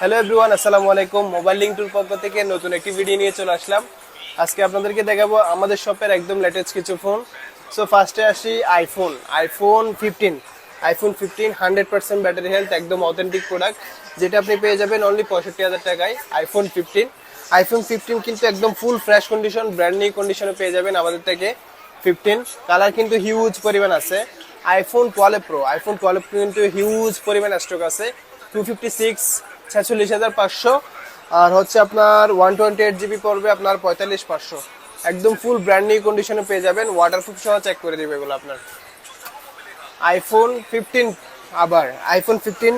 Hello everyone আসসালামু আলাইকুম। Mobile link টুর পক্ষ থেকে নতুন একটি ভিডিও নিয়ে চলে আসলাম। আজকে আপনাদেরকে দেখাবো আমাদের শপের একদম লেটেস্ট কিছু ফোন সো ফার্স্টে আসি iPhone iPhone fifteen iPhone fifteen hundred percent battery health একদম অথেন্টিক প্রোডাক্ট যেটা আপনি পেয়ে যাবেন অনলি পঁয়ষট্টি হাজার টাকায়। আইফোন ফিফটিন আইফোন ফিফটিন কিন্তু একদম full fresh condition brand new কন্ডিশনে পেয়ে যাবেন আমাদের থেকে ফিফটিন কালার কিন্তু হিউজ পরিমাণ আছে। IPhone twelve pro iPhone twelve কিন্তু হিউজ পরিমাণ স্টক আছে। টু ফিফটি সিক্স ছেচল্লিশ হাজার পাঁচশো। আর হচ্ছে আপনার ওয়ান টোয়েন্টি এইট জিবি পড়বে আপনার পঁয়তাল্লিশ পাঁচশো। একদম ফুল ব্র্যান্ড নিউ কন্ডিশনে পেয়ে যাবেন ওয়াটারপ্রুফ সহ চেক করে দেবে এগুলো আপনার। আইফোন ফিফটিন আবার আইফোন ফিফটিন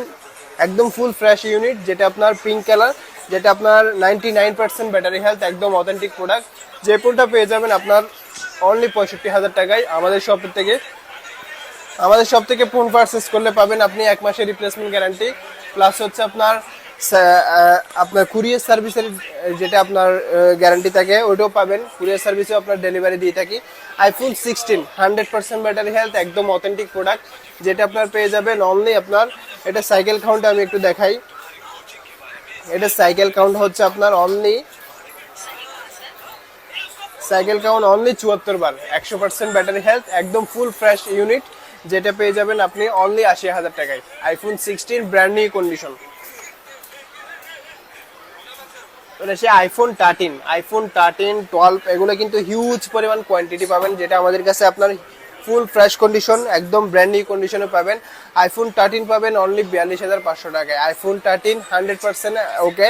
একদম ফুল ফ্রেশ ইউনিট যেটা আপনার পিঙ্ক কালার যেটা আপনার ninety nine percent battery health একদম অথেন্টিক প্রোডাক্ট যে ফোনটা পেয়ে যাবেন আপনার অনলি পঁয়ষট্টি হাজার টাকায় আমাদের শপের থেকে। আমাদের শপ থেকে ফোন পারচেস করলে পাবেন আপনি এক মাসের রিপ্লেসমেন্ট গ্যারান্টি প্লাস হচ্ছে আপনার আপনার কুরিয়ার সার্ভিসের যেটা আপনার গ্যারান্টি থাকে, ওইটাও পাবেন। কুরিয়ার সার্ভিসেও আপনার ডেলিভারি দিয়ে থাকি। IPhone sixteen hundred percent battery health একদম অথেন্টিক প্রোডাক্ট যেটা আপনার পেয়ে যাবেন অনলি আপনার, এটা সাইকেল কাউন্ট আমি একটু দেখাই। এটা সাইকেল কাউন্ট হচ্ছে আপনার অনলি সাইকেল কাউন্ট অনলি চুয়াত্তর বার, একশো পার্সেন্ট ব্যাটারি হেলথ একদম ফুল ফ্রেশ ইউনিট যেটা পেয়ে যাবেন আপনি অনলি আশি হাজার টাকায়। IPhone sixteen brand new condition সে iPhone thirteen iPhone thirteen twelve এগুলো কিন্তু হিউজ পরিমাণ কোয়ান্টিটি পাবেন, যেটা আমাদের কাছে আপনার ফুল ফ্রেশ কন্ডিশন একদম ব্র্যান্ড নিউ কন্ডিশনে পাবেন। আইফোন থার্টিন পাবেন অনলি বিয়াল্লিশ হাজার পাঁচশো টাকায়। IPhone thirteen hundred percent okay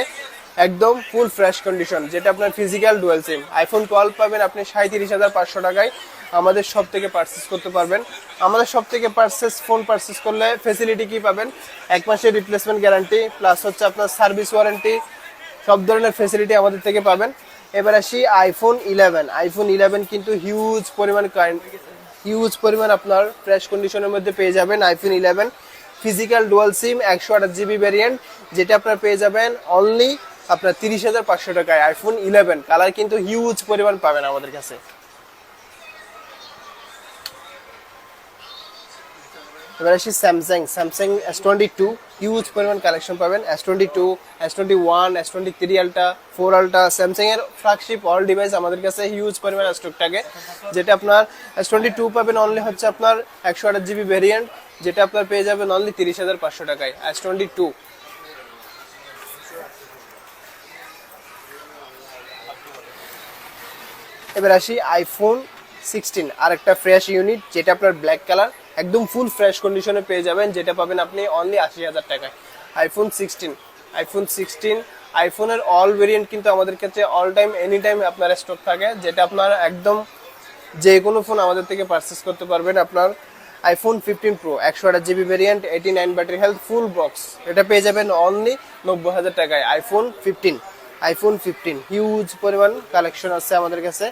একদম ফুল ফ্রেশ কন্ডিশন যেটা আপনার physical dual SIM iPhone twelve পাবেন আপনি সাঁত্রিশ হাজার পাঁচশো টাকায়। আমাদের সব থেকে পারচেস করতে পারবেন। আমাদের সব থেকে পারচেস ফোন পারচেস করলে ফেসিলিটি কি পাবেন? এক মাসের রিপ্লেসমেন্ট গ্যারান্টি প্লাস হচ্ছে আপনার সার্ভিস ওয়ারেন্টি সব ধরনের ফেসিলিটি আমাদের থেকে পাবেন। এবার আসি আইফোন ইলেভেন আইফোন ইলেভেন কিন্তু হিউজ পরিমাণ হিউজ পরিমাণ আপনার ফ্রেশ কন্ডিশনের মধ্যে পেয়ে যাবেন iPhone eleven physical dual SIM একশো আঠাশ জিবি ভ্যারিয়েন্ট যেটা আপনার পেয়ে যাবেন অনলি আপনার তিরিশ হাজার পাঁচশো টাকায়। আইফোন ইলেভেন কালার কিন্তু হিউজ পরিমাণ পাবেন আমাদের কাছে। এবার আসি Samsung Samsung S twenty two huge পরিমাণ কালেকশন পাবেন। S twenty two S twenty one S twenty three ultra four ultra Samsung এর ফ্ল্যাগশিপ অল ডিভাইস আমাদের কাছে হিউজ পরিমাণ স্টক থাকে। যেটা আপনার এস টোয়েন্টি টু পাবেন অনলি হচ্ছে আপনার একশো আঠাশ জিবি ভেরিয়েন্ট যেটা আপনার পেয়ে যাবেন অনলি তিরিশ হাজার পাঁচশো টাকায়। এস টোয়েন্টি টু এবার আসি আইফোন সিক্সটিন আর একটা ফ্রেশ ইউনিট যেটা আপনার ব্ল্যাক কালার একদম ফুল ফ্রেশ কন্ডিশনে পেয়ে যাবেন, যেটা পাবেন আপনি অনলি আশি হাজার টাকায়। আইফোন সিক্সটিন আইফোন সিক্সটিন আইফোনের অল ভেরিয়েন্ট কিন্তু আমাদের কাছে অল টাইম এনি টাইম আপনার স্টক থাকে, যেটা আপনার একদম যে কোনো ফোন আমাদের থেকে পারচেস করতে পারবেন আপনার আইফোন ফিফটিন প্রো একশো আঠাশ GB variant eighty nine battery health full box এটা পেয়ে যাবেন অনলি নব্বই হাজার টাকায়। IPhone fifteen iPhone fifteen huge পরিমাণ কালেকশন আছে আমাদের কাছে।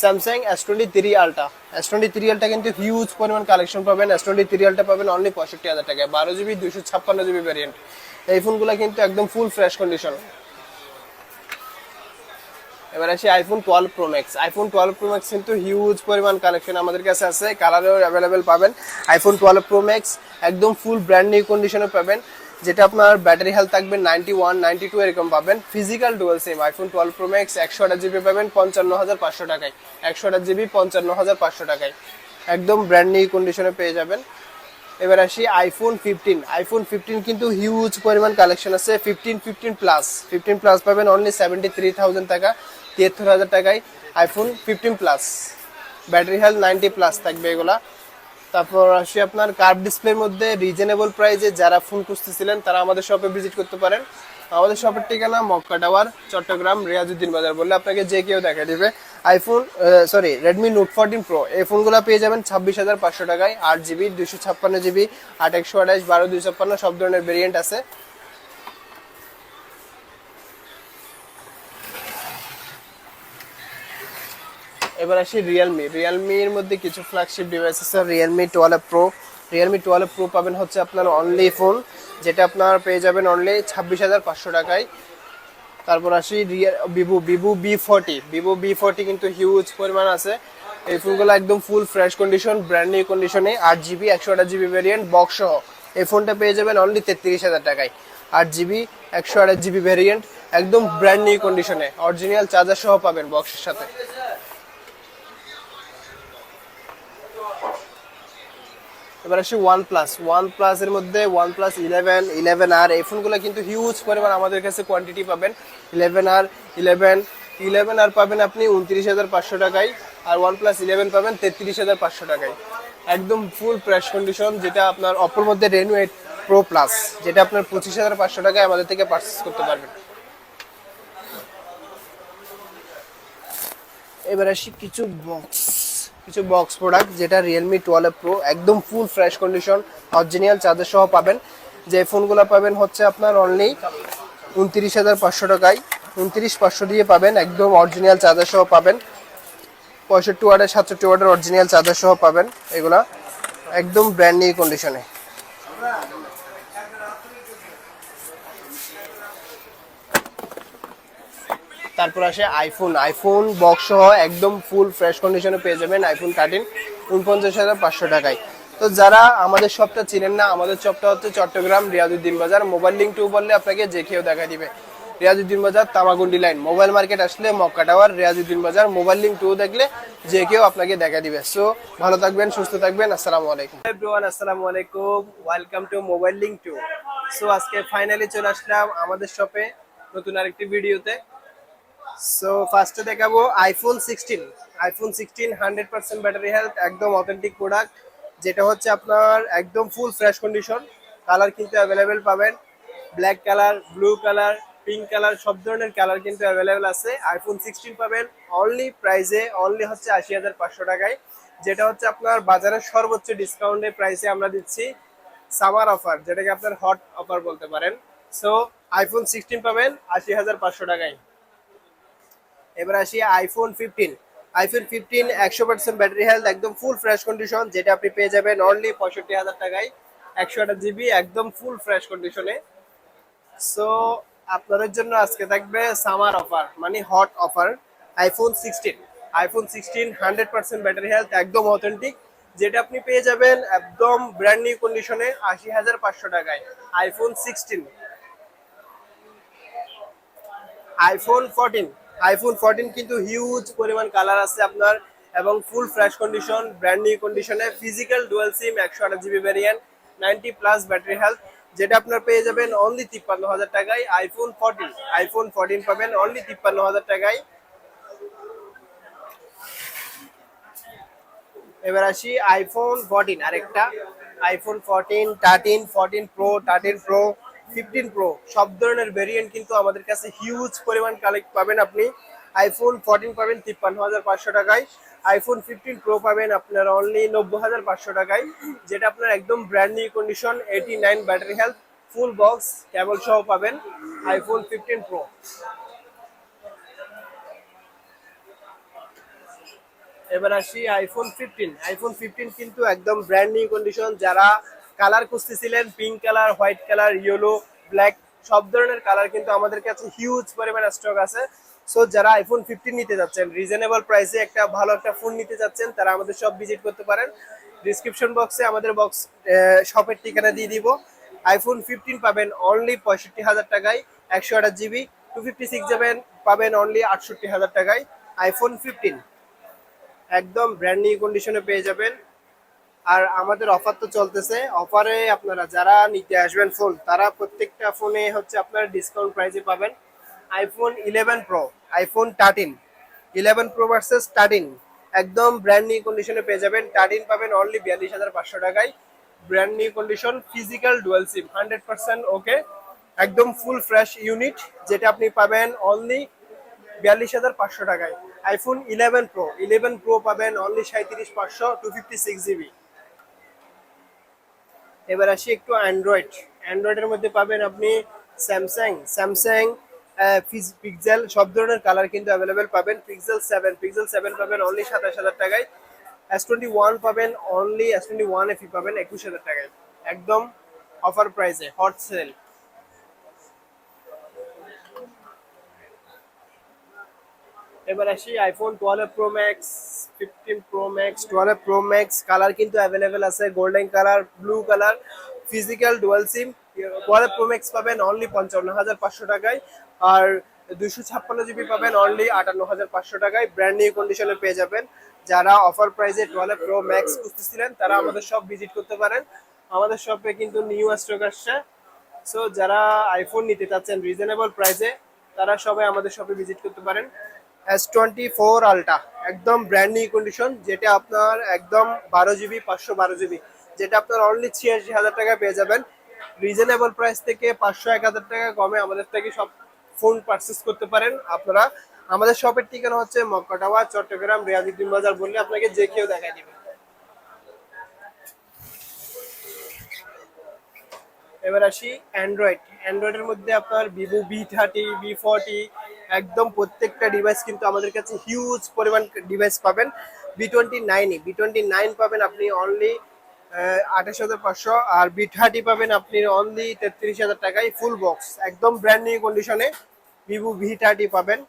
Samsung S twenty three ultra S twenty three ultra কিন্তু হিউজ পরিমাণ কালেকশন পাবেন। এস টোয়েন্টি থ্রি আলটা পাবেন অনলি পঁয়ষট্টি হাজার টাকায়। বারো জিবি দুশো ছাপ্পান্ন জিবি ভ্যারিয়েন্ট এই ফোনগুলো কিন্তু একদম ফুল ফ্রেশ কন্ডিশন এবার আসি iPhone twelve pro max iPhone twelve pro max কিন্তু হিউজ পরিমাণ কালেকশন আমাদের কাছে আছে। কালারেও অ্যাভেলেবেল পাবেন। আইফোন টুয়েলভ প্রো ম্যাক্স একদম ফুল ব্র্যান্ড নিউ কন্ডিশনে পাবেন। যেটা আপনার ব্যাটারি হেলথ থাকবে নাইনটি ওয়ান নাইনটি টু এরকম পাবেন। Physical dual SIM iPhone twelve pro max একশো আঠাশ জিবি পাবেন পঞ্চান্ন হাজার পাঁচশো টাকায়। একশো আট জিবি পঞ্চান্ন হাজার পাঁচশো টাকায়। একদম ব্র্যান্ড নিউ কন্ডিশনে পেয়ে যাবেন। এবার আসি আইফোন ফিফটিন আইফোন ফিফটিন কিন্তু হিউজ পরিমাণ কালেকশন আছে fifteen fifteen plus fifteen plus পাবেন অনলি সেভেন্টি থ্রি থাউজেন্ড টাকা, তিয়াত্তর হাজার টাকায় iPhone fifteen plus battery health ninety plus থাকবে এগুলা। তারপর আসি আপনার কার্ভ ডিসপ্লের মধ্যে রিজনেবল প্রাইসে যারা ফোন খুঁজতেছিলেন, তারা আমাদের শপে ভিজিট করতে পারেন। আমাদের শপের ঠিকানা মক্কা টাওয়ার চট্টগ্রাম রিয়াজুদ্দিন বাজার বললে আপনাকে যে কেউ দেখা দেবে। IPhone sorry Redmi note fourteen pro এই ফোনগুলো পেয়ে যাবেন ছাব্বিশ হাজার পাঁচশো টাকায়, আট জিবি দুশো ছাপ্পান্ন জিবি আট একশো আঠাশ, বারো দুশো ছাপ্পান্ন, সব ধরনের ভেরিয়েন্ট আছে। এবার আসি রিয়েলমি রিয়েলমির মধ্যে কিছু ফ্ল্যাগশিপ ডিভাইস আছে Realme twelve pro Realme twelve pro পাবেন হচ্ছে আপনার অনলি ফোন যেটা আপনার পেয়ে যাবেন অনলি ছাব্বিশ হাজার পাঁচশো টাকায়। তারপর আসি real Vivo Vivo V forty Vivo V forty কিন্তু হিউজ পরিমাণ আছে। এই ফোনগুলো একদম full fresh condition brand new কন্ডিশনে আট জিবি একশো আঠাশ জিবি ভ্যারিয়েন্ট বক্স সহ। এই ফোনটা পেয়ে যাবেন অনলি তেত্রিশ হাজার টাকায়। আট জিবি একশো আঠাশ জিবি ভ্যারিয়েন্ট একদম ব্র্যান্ড নিউ কন্ডিশনে অরিজিনাল চার্জার সহ পাবেন বক্সের সাথে। এবার আসি ওয়ান প্লাস ওয়ান প্লাস এর মধ্যে OnePlus eleven eleven R এই ফোনগুলো কিন্তু হিউজ পরিমাণ আমাদের কাছে কোয়ান্টিটি পাবেন। Eleven R eleven eleven R পাবেন আপনি উনত্রিশ হাজার পাঁচশো টাকায় আর ওয়ান প্লাস ইলেভেন পাবেন তেত্রিশ হাজার পাঁচশো টাকায়। একদম ফুল প্রেস কন্ডিশন যেটা আপনার অপর মধ্যে রেনু এইট প্রো প্লাস যেটা আপনার পঁচিশ হাজার পাঁচশো টাকায় আমাদের থেকে পারচেস করতে পারবেন। এবার আসি কিছু বক্স কিছু বক্স প্রোডাক্ট যেটা রিয়েলমি টুয়েলভ প্রো একদম full fresh condition original charger সহ পাবেন। যে ফোনগুলো পাবেন হচ্ছে আপনার অনলি উনত্রিশ হাজার পাঁচশো টাকায়। উনত্রিশ পাঁচশো দিয়ে পাবেন, একদম অরিজিনাল চার্জার সহ পাবেন। পঁয়ষট্টি ওয়ার্ডের সাতষট্টি ওয়ার্ডের অরিজিনাল চার্জার সহ পাবেন এগুলা। একদম ব্র্যান্ড নিউ কন্ডিশনে তারপর আসে আইফোন আইফোন বক্স সহ একদম ফুল ফ্রেশ কন্ডিশনে পেয়ে যাবেন আইফোন থার্টিন উনপঞ্চাশ হাজার পাঁচশো টাকায়। তো যারা আমাদের শপটা চিনেন না, আমাদের শপটা হচ্ছে চট্টগ্রাম রিয়াজুদ্দিন বাজার। মোবাইল লিঙ্ক টু বললে আপনাকে যে কেউ দেখা দিবে। রিয়াজুদ্দিন বাজার, তামাগুন্ডি লাইন মোবাইল মার্কেট আসলে মক্কা টাওয়ার রিয়াজুদ্দিন বাজার। মোবাইল লিঙ্ক টু দেখলে যে কেউ আপনাকে দেখা দিবে। সো ভালো থাকবেন, সুস্থ থাকবেন। আসসালামু আলাইকুম। এভরিওয়ান আসসালামু আলাইকুম। Welcome to Mobile Link two so আজকে ফাইনালি চলে আসলাম আমাদের শপে নতুন আরেকটি ভিডিওতে সো ফার্স্টে দেখাবো iPhone sixteen iPhone sixteen hundred percent battery health একদম অথেন্টিক প্রোডাক্ট যেটা হচ্ছে আপনার একদম ফুল ফ্রেশ কন্ডিশন কালার কিন্তু অ্যাভেলেবেল পাবেন। Black colour blue colour pink colour সব ধরনের কালার কিন্তু অ্যাভেলেবেল আছে। আইফোন সিক্সটিন পাবেন অনলি প্রাইসে অনলি হচ্ছে আশি হাজার পাঁচশো টাকায়। যেটা হচ্ছে আপনার বাজারের সর্বোচ্চ ডিসকাউন্টের প্রাইসে আমরা দিচ্ছি সামার অফার যেটাকে আপনার হট অফার বলতে পারেন। সো আইফোন সিক্সটিন পাবেন, আশি হাজার পাঁচশো টাকায়। এবার আসি আইফোন ফিফটিন আইফোন ফিফটিন একশো পার্সেন্ট ব্যাটারি হেলথ একদম ফুল ফ্রেশ কন্ডিশন যেটা আপনি পেয়ে যাবেন অনলি পঁয়ষট্টি হাজার টাকায়। একশো আঠাশ জিবি একদম ফুল ফ্রেশ কন্ডিশনে সো আপনাদের জন্য আজকে থাকবে সামার অফার মানে hot offer iPhone sixteen iPhone sixteen hundred percent battery health একদম অথেন্টিক যেটা আপনি পেয়ে যাবেন একদম ব্র্যান্ড নিউ কন্ডিশনে আশি হাজার পাঁচশো টাকায়। IPhone sixteen iPhone fourteen iPhone fourteen কিন্তু হিউজ পরিমাণ কালার আছে আপনার, এবং full fresh condition brand new কন্ডিশনে ফিজিক্যাল ডুয়েল সিম একশো আঠাশ GB variant ninety plus battery health যেটা আপনার পেয়ে যাবেন অনলি তিপ্পান্ন হাজার টাকায় আইফোন ফোরটিন আইফোন ফোরটিন পাবেন অনলি তিপ্পান্ন হাজার টাকায়। এবার আসি আইফোন ফোরটিন আরেকটা। IPhone fourteen thirteen fourteen pro thirteen pro fifteen pro সব ধরনের ভেরিয়েন্ট কিন্তু আমাদের কাছে হিউজ পরিমাণ কালেক্ট পাবেন আপনি। আইফোন ফোরটিন পাবেন তিপ্পান্ন হাজার পাঁচশো টাকায়। আইফোন ফিফটিন প্রো পাবেন আপনার অনলি নব্বই হাজার পাঁচশো টাকায়। যেটা আপনার একদম brand new condition eighty nine battery health full box cable সহ পাবেন আইফোন ফিফটিন প্রো এবার আসি আইফোন ফিফটিন আইফোন ফিফটিন কিন্তু একদম ব্র্যান্ড নিউ কন্ডিশন যারা colour খুঁজতেছিলেন pink colour white colour yellow black সব ধরনের কালার কিন্তু আমাদের কাছে হিউজ পরিমাণে স্টক আছে। সো যারা আইফোন ফিফটিন নিতে যাচ্ছেন রিজনেবল প্রাইসে একটা ভালো একটা ফোন নিতে যাচ্ছেন, তারা আমাদের সব ভিজিট করতে পারেন। ডিসক্রিপশন বক্সে আমাদের বক্স শপের ঠিকানা দিয়ে দিব। আইফোন ফিফটিন পাবেন অনলি পঁয়ষট্টি হাজার টাকায়, একশো আঠাশ জিবি টু ফিফটি সিক্স যাবেন, পাবেন অনলি আটষট্টি হাজার টাকায়। আইফোন ফিফটিন একদম ব্র্যান্ড নিউ কন্ডিশনে পেয়ে যাবেন। আর আমাদের অফার তো চলতেছে। অফারে আপনারা যারা নিতে আসবেন ফোন তারা প্রত্যেকটা ফোনে হচ্ছে আপনারা ডিসকাউন্ট প্রাইসে পাবেন। IPhone eleven pro iPhone thirteen eleven pro versus thirteen একদম ব্র্যান্ড নিউ কন্ডিশনে পেয়ে যাবেন। থার্টিন পাবেন অনলি বিয়াল্লিশ হাজার পাঁচশো টাকায়। Brand new condition physical dual SIM hundred percent okay একদম ফুল ফ্রেশ ইউনিট যেটা আপনি পাবেন অনলি বিয়াল্লিশ হাজার পাঁচশো টাকায়। IPhone eleven pro eleven pro পাবেন অনলি সাঁত্রিশ পাঁচশো টু ফিফটি সিক্স জিবি এবার আসি একটু অ্যান্ড্রয়েড অ্যান্ড্রয়েডের মধ্যে পাবেন আপনি স্যামসাং স্যামসাং পিক্সেল সব ধরনের কালার কিন্তু অ্যাভেলেবেল পাবেন। পিক্সেল সেভেন পিক্সেল সেভেন পাবেন অনলি সাতাশ হাজার টাকায়। এস টোয়েন্টি ওয়ান পাবেন only S twenty one FE পাবেন একুশ হাজার টাকায়। একদম অফার প্রাইসে হট সেল এবার আসি iPhone twelve pro max fifteen pro max twelve pro max colour কিন্তু অ্যাভেলেবেল আছে golden colour blue colour physical dual SIM twelve pro max পাবেন অনলি পঞ্চান্ন হাজার পাঁচশো টাকায়, আর দুশো ছাপ্পান্ন জিবি পাবেন অনলি আটান্ন হাজার পাঁচশো টাকায় ব্র্যান্ড নিউ কন্ডিশনে পেয়ে যাবেন। যারা অফার প্রাইসে টুয়েলভ প্রো ম্যাক্স খুঁজতেছিলেন, তারা আমাদের সব ভিজিট করতে পারেন। আমাদের শপে কিন্তু নিউ স্টক আসছে। সো যারা আইফোন নিতে চাচ্ছেন রিজনেবল প্রাইসে তারা সবাই আমাদের শপে ভিজিট করতে পারেন। এস টোয়েন্টি ফোর আলটা একদম ব্র্যান্ড নিউ কন্ডিশন যেটা আপনার একদম বারো জিবি পাঁচশো বারো জিবি যেটা আপনার অনলি ছিয়াশি হাজার টাকায় পেয়ে যাবেন। রিজনেবল প্রাইস থেকে পাঁচশো, এক হাজার টাকা কমে আমাদের থেকে সব ফোন পারচেস করতে পারেন আপনারা। আমাদের শপের ঠিকানা হচ্ছে মক্কা টাওয়ার, চট্টগ্রাম, রিয়াজুদ্দিন বাজার বললে আপনাকে যে কেউ দেখাই দিবে। এবার আসি অ্যান্ড্রয়েড অ্যান্ড্রয়েডের মধ্যে আপনার Vivo V thirty V forty একদম প্রত্যেকটা ডিভাইস কিন্তু আমাদের কাছে হিউজ পরিমাণ ডিভাইস পাবেন। বি টোয়েন্টি নাইনই বি টোয়েন্টি নাইন পাবেন আপনি অনলি আঠাশ হাজার পাঁচশো আর বি থার্টি পাবেন আপনি অনলি তেত্রিশ হাজার টাকায় ফুল বক্স একদম ব্র্যান্ড নিউ কন্ডিশনে ভিভো ভি থার্টি পাবেন।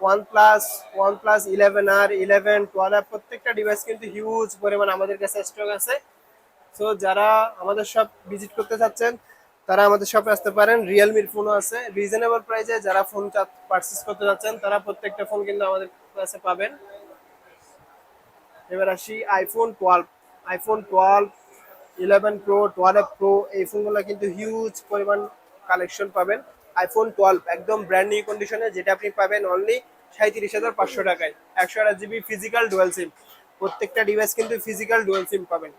OnePlus OnePlus eleven R eleven twelve প্রত্যেকটা ডিভাইস কিন্তু হিউজ পরিমাণ আমাদের কাছে স্টক আছে। সো যারা আমাদের সব ভিজিট করতে চাচ্ছেন তারা আমাদের শপে আসতে পারেন। রিয়েলমির ফোনও আছে। রিজনেবল প্রাইসে যারা ফোন পারচেস করতে যাচ্ছেন, তারা প্রত্যেকটা ফোন কিন্তু আমাদের কাছে পাবেন। এবার আসি iPhone twelve iPhone twelve eleven pro twelve pro এই ফোনগুলো কিন্তু হিউজ পরিমাণ কালেকশন পাবেন। আইফোন টুয়েলভ একদম ব্র্যান্ড নিউ কন্ডিশনে যেটা আপনি পাবেন অনলি সাঁত্রিশ হাজার পাঁচশো টাকায়। একশো আট জিবি ফিজিক্যাল ডুয়েল সিম প্রত্যেকটা ডিভাইস কিন্তু ফিজিক্যাল ডুয়েল সিম পাবেন।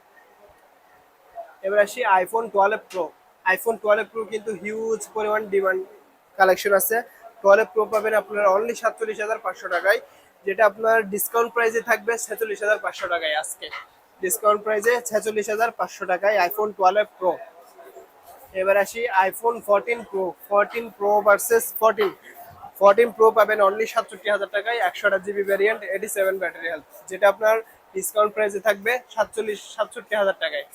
এবার আসি iPhone twelve pro iPhone twelve pro কিন্তু হিউজ পরিমাণ ডিমান্ড কালেকশন আছে। টুয়েলভ প্রো পাবেন আপনার অনলি সাতচল্লিশ হাজার পাঁচশো টাকায়, যেটা আপনার ডিসকাউন্ট প্রাইসে থাকবে ছেচল্লিশ হাজার পাঁচশো টাকায় আজকে। ডিসকাউন্ট প্রাইসে ছেচল্লিশ হাজার পাঁচশো টাকায় আইফোন টুয়েলভ প্রো এবার আসি iPhone fourteen pro fourteen pro versus fourteen fourteen pro পাবেন অনলি সাতষট্টি হাজার টাকায় একশো আট GB variant eighty seven battery health যেটা আপনার ডিসকাউন্ট প্রাইসে থাকবে সাতচল্লিশ, সাতষট্টি হাজার টাকায়।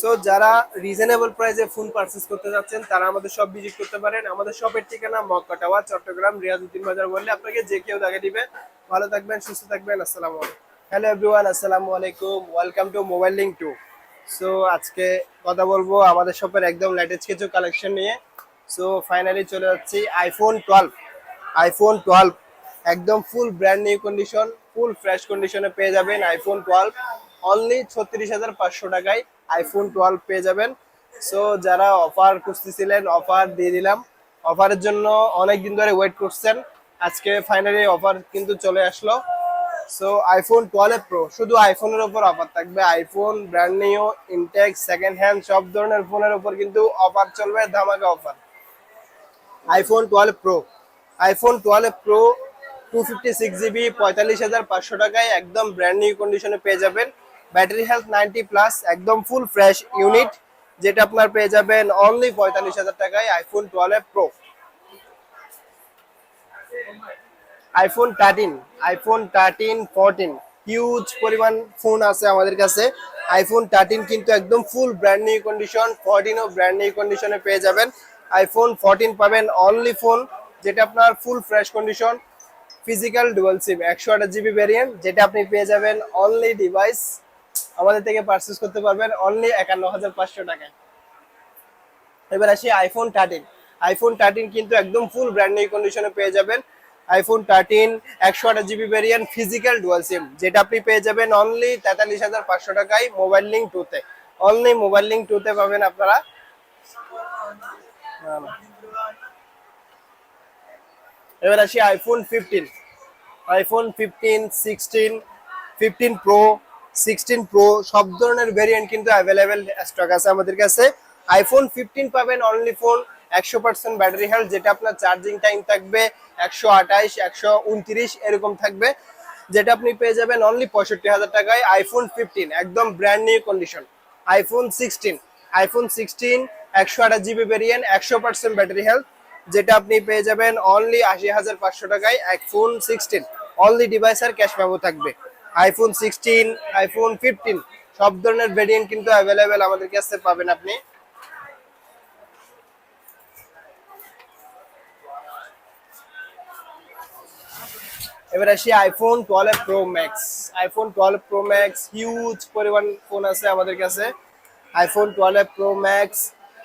সো যারা রিজনেবল প্রাইসে ফোন পারচেস করতে যাচ্ছেন, তারা আমাদের সব ভিজিট করতে পারেন। আমাদের শপের ঠিকানা মক্কা টাওয়ার চট্টগ্রাম, রিয়াজউদ্দিন বাজার বললে আপনাকে যে কেউ দেখে দিবে। ভালো থাকবেন, সুস্থ থাকবেন, আসসালামু আলাইকুম। হ্যালো এভরিওয়ান আসসালামু আলাইকুম। Welcome to Mobile Link two so আজকে কথা বলব আমাদের শপের একদম লেটেস্ট কিছু কালেকশন নিয়ে। সো ফাইনালি চলে যাচ্ছি আইফোন টুয়েলভ আইফোন টুয়েলভ একদম full brand new condition full fresh কন্ডিশনে পেয়ে যাবেন আইফোন টুয়েলভ অনলি ছত্রিশ হাজার পাঁচশো টাকায় আইফোন টুয়েলভ পেয়ে যাবেন। সো যারা অফার খুঁজতেছিলেন অফার দিয়ে দিলাম। অফারের জন্য অনেক দিন ধরে ওয়েট করছেন। আজকে ফাইনালি অফার কিন্তু চলে আসলো। সো আইফোন টুয়েলভ প্রো শুধু আইফোনের ওপর অফার থাকবে। IPhone brand new intact second hand সব ধরনের ফোনের ওপর কিন্তু অফার চলবে, ধামাকা offer iPhone twelve pro iPhone twelve pro two fifty six GB পঁয়তাল্লিশ হাজার পাঁচশো টাকায় একদম ব্র্যান্ড নিউ কন্ডিশনে পেয়ে যাবেন। ব্যাটারি হেলথ নাইনটি প্লাস একদম ফুল ফ্রেশ ইউনিট যেটা আপনার পেয়ে যাবেন অনলি পঁয়তাল্লিশ হাজার টাকায় iPhone twelve pro iPhone thirteen iPhone thirteen fourteen huge পরিমাণ ফোন আছে আমাদের কাছে। আইফোন থার্টিন কিন্তু একদম ফুল ব্র্যান্ড নিউ কন্ডিশন ফোরটিনও ব্র্যান্ড নিউ কন্ডিশনে পেয়ে যাবেন। আইফোন ফোরটিন পাবেন অনলি ফোন যেটা আপনার full fresh condition physical dual SIM একশো আঠাশ জিবি ভ্যারিয়েন্ট যেটা আপনি পেয়ে যাবেন অনলি ডিভাইস আমাদের থেকে পারচেস করতে পারবেন অনলি একান্ন হাজার পাঁচশো টাকায়। এবার আসি আইফোন থার্টিন আইফোন থার্টিন কিন্তু একদম ফুল ব্র্যান্ড নিউ কন্ডিশনে পেয়ে যাবেন। আইফোন থার্টিন একশো আঠাশ GB variant physical dual SIM যেটা আপনি পেয়ে যাবেন অনলি তেতাল্লিশ হাজার পাঁচশো টাকায় মোবাইল লিঙ্ক টুতে অনলি মোবাইল লিঙ্ক টুতে পাবেন আপনারা। এবার আসি iPhone fifteen iPhone fifteen sixteen fifteen pro sixteen pro সব ধরনের ভেরিয়েন্ট কিন্তু অ্যাভেলেবেল স্টক আছে আমাদের কাছে। আইফোন ফিফটিন পাবেন অনলি ফোন একশো পার্সেন্ট ব্যাটারি হেলথ যেটা আপনার চার্জিং টাইম থাকবে একশো আঠাইশ একশো উনত্রিশ, এরকম থাকবে। যেটা আপনি পেয়ে যাবেন অনলি পঁয়ষট্টি হাজার টাকায় আইফোন ফিফটিন একদম brand new condition iPhone sixteen iPhone sixteen একশো আঠাশ জিবি ভেরিয়েন্ট একশো পার্সেন্ট ব্যাটারি হেলথ যেটা আপনি পেয়ে যাবেন অনলি আশি হাজার পাঁচশো টাকায় আইফোন সিক্সটিন অনলি ডিভাইস আর ক্যাশ পাবো থাকবে। আইফোন সিক্সটিন আইফোন ফিফটিন সব ধরনের ভেরিয়েন্ট কিন্তু অ্যাভেলেবেল আমাদের কাছে পাবেন আপনি। এবার আসি iPhone twelve pro max iPhone twelve pro max huge পরিমাণ ফোন আছে আমাদের কাছে। আইফোন টুয়েলভ প্রো ম্যাক্স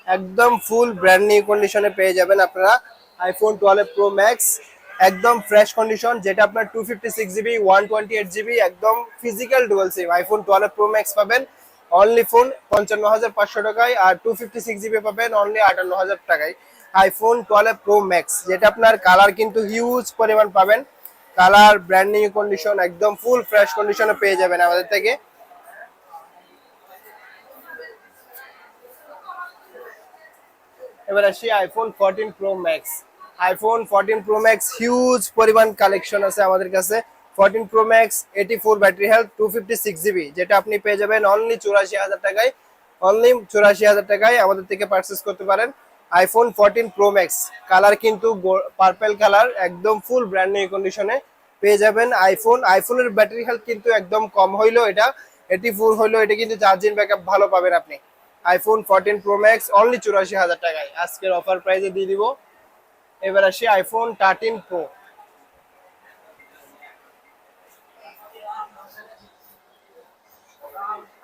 একদম ফুল ব্র্যান্ড নিউ কন্ডিশনে পেয়ে যাবেন আপনারা। আইফোন টুয়েলভ প্রো ম্যাক্স একদম ফ্রেশ কন্ডিশন যেটা আপনার two fifty six GB one twenty eight GB একদম physical dual SIM iPhone twelve pro max পাবেন। অনলি ফোন পঞ্চান্ন হাজার পাঁচশো টাকায় আর টু ফিফটি সিক্স জিবি পাবেন অনলি আটান্ন হাজার টাকায়। আইফোন টুয়েলভ প্রো ম্যাক্স যেটা আপনার কালার কিন্তু হিউজ পরিমাণ পাবেন। কালার ব্র্যান্ড নিউ কন্ডিশন একদম ফুল ফ্রেশ কন্ডিশনে পেয়ে যাবেন আমাদের থেকে। এবার আসি iPhone fourteen pro max iPhone fourteen pro max huge পরিমাণ কালেকশন আছে আমাদের কাছে। Fourteen pro max eighty four battery health two fifty six GB যেটা আপনি পেয়ে যাবেন অনলি চুরাশি হাজার টাকায়। অনলি চুরাশি হাজার টাকায় আমাদের থেকে পারচেস করতে পারেন iPhone fourteen pro max colour কিন্তু পার্পেল কালার একদম ফুল ব্র্যান্ড নিউ কন্ডিশনে পেয়ে যাবেন আইফোন আইফোনের ব্যাটারি হেলথ কিন্তু একদম কম হইল এটা এটি ফুল হইল এটা কিন্তু চার্জিং ব্যাকআপ ভালো পাবেন আপনি। IPhone fourteen pro max only চুরাশি হাজার টাকায়। আজকের অফার প্রাইসে দিয়ে দিব। এবার আসি iPhone thirteen pro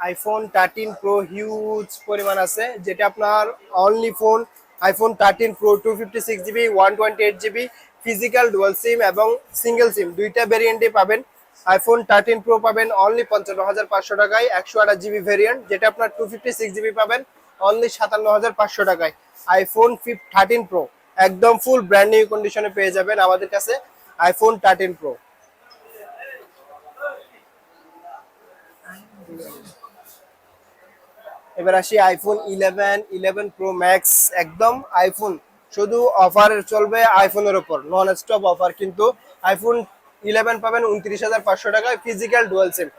iPhone thirteen pro huge পরিমাণ আছে, যেটা আপনার only phone iPhone thirteen pro two fifty six GB one twenty eight GB physical dual SIM এবং সিঙ্গেল সিম দুইটা ভেরিয়েন্টে পাবেন। আইফোন থার্টিন প্রো পাবেন অনলি পঞ্চান্ন হাজার পাঁচশো টাকায়, একশো আঠাশ জিবি ভেরিয়েন্ট যেটা আপনার টু ফিফটি সিক্স জিবি পাবেন অনলি সাতান্ন হাজার পাঁচশো টাকায়। আইফোন ফিফ থার্টিন প্রো একদম ফুল ব্র্যান্ড নিউ কন্ডিশনে পেয়ে যাবেন আমাদের কাছে আইফোন থার্টিন প্রো এবার আসি iPhone eleven eleven pro max একদম আইফোন শুধু অফার চলবে আইফোনের ওপর। নন স্টপ অফার কিন্তু আইফোন ইলেভেন পাবেন উনত্রিশ হাজার পাঁচশো টাকায় ফিজিক্যাল ডুয়াল সিম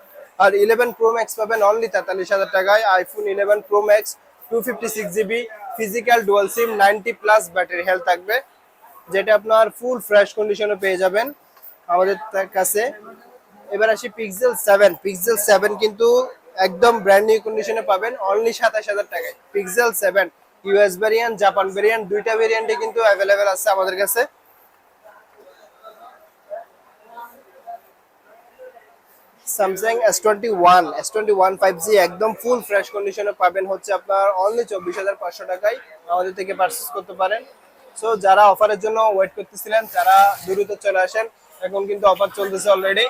আর ইলেভেন প্রো ম্যাক্স পাবেন অনলি তেতাল্লিশ হাজার টাকায় iPhone eleven pro max two fifty six GB physical dual SIM ninety plus battery health থাকবে, যেটা আপনার ফুল ফ্রেশ কন্ডিশনে পেয়ে যাবেন আমাদের কাছে। এবার আসি পিক্সেল সেভেন পিক্সেল সেভেন কিন্তু একদম ব্র্যান্ড নিউ কন্ডিশনে পাবেন অনলি সাতাশ হাজার টাকায়। Pixel seven US variant Japan variant দুইটা ভেরিয়েন্টে কিন্তু অ্যাভেলেবেল আছে আমাদের কাছে। Samsung S twenty one S twenty one five G একদম ফুল ফ্রেশ কন্ডিশনে পাবেন হচ্ছে আপনার অনলি চব্বিশ হাজার পাঁচশো টাকায় আমাদের থেকে পারচেস করতে পারেন। সো যারা অফারের জন্য ওয়েট করতেছিলেন, তারা দ্রুত চলে আসেন। এখন কিন্তু অফার চলতেছে অলরেডি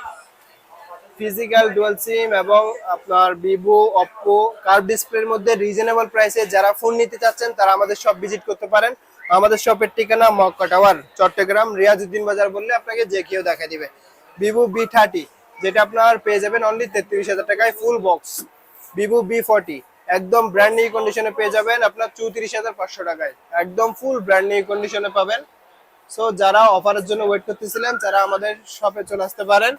ফিজিক্যাল ডুয়াল সিম এবং আপনার ভিভো অপ্পো কার্ভ ডিসপ্লের মধ্যে রিজনেবল প্রাইসে যারা ফোন নিতে চাচ্ছেন, তারা আমাদের শপ ভিজিট করতে পারেন। আমাদের শপের ঠিকানা মক্কা টাওয়ার চট্টগ্রাম, রিয়াজউদ্দিন বাজার বললে আপনাকে যে কেউ দেখা দিবে। ভিভো বি থার্টি যেটা আপনার পেয়ে যাবেন অনলি তেত্রিশ হাজার টাকায় full box Vivo V forty একদম ব্র্যান্ড নিউ কন্ডিশনে পেয়ে যাবেন আপনার চৌত্রিশ হাজার পাঁচশো টাকায়। একদম ফুল ব্র্যান্ড নিউ কন্ডিশনে পাবেন। সো যারা অফারের জন্য ওয়েট করতেছিলেন, তারা আমাদের শপে চলে আসতে পারেন।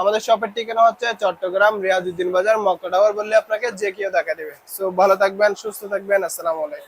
আমাদের শপের ঠিকানা হচ্ছে চট্টগ্রাম রিয়াজউদ্দিন বাজার, মক্কা টাওয়ার বললে আপনাকে যে কেউ দেখা দেবে। সো ভালো থাকবেন, সুস্থ থাকবেন, আসসালামু আলাইকুম।